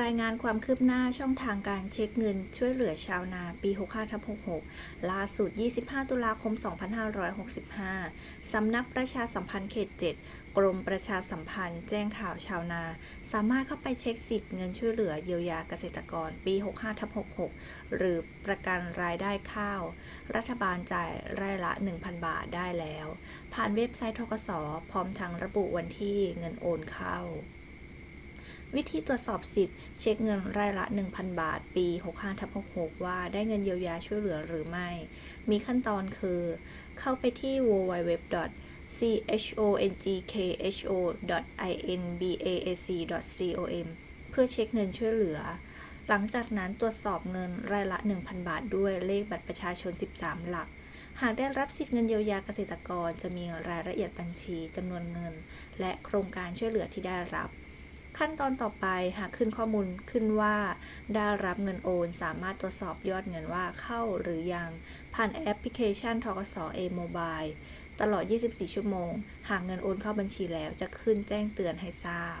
รายงานความคืบหน้าช่องทางการเช็คเงิน ช่วยเหลือชาวนาปี 65ทับ66 ล่าสุด 25 ตุลาคม 2565 สำนักประชาสัมพันธ์เขต 7 กรมประชาสัมพันธ์แจ้งข่าวชาวนา สามารถเข้าไปเช็คสิทธิ์เงินช่วยเหลือเยียวยาเกษตรกรปี 65ทับ66 หรือประกันรายได้ข้าว รัฐบาลจ่ายรายละ 1,000 บาทได้แล้ว ผ่านเว็บไซต์ทกส พร้อมทั้งระบุวันที่เงินโอนเข้า วิธีตรวจสอบสิทธิ์เช็คเงินรายละ 1,000 บาท ปี 65ทับ66 ว่าได้เงินเยียวยาช่วยเหลือหรือไม่ มีขั้นตอนคือ เข้าไปที่ www.chongkho.inbac.com เพื่อเช็คเงินช่วยเหลือ หลังจากนั้นตรวจสอบเงินรายละ 1,000 บาทด้วยเลขบัตรประชาชน 13 หลัก หากได้รับสิทธิ์เงินเยียวยาเกษตรกร จะมีรายละเอียดบัญชีจำนวนเงิน และโครงการช่วยเหลือที่ได้รับ ขั้นตอนต่อไปหากขึ้นข้อมูลขึ้นว่า ได้รับเงินโอน สามารถตรวจสอบยอดเงินว่าเข้าหรือยัง ผ่านแอปพลิเคชันทกสเอโมบายตลอด 24 ชั่วโมง หากเงินโอนเข้าบัญชีแล้วจะขึ้นแจ้งเตือนให้ทราบ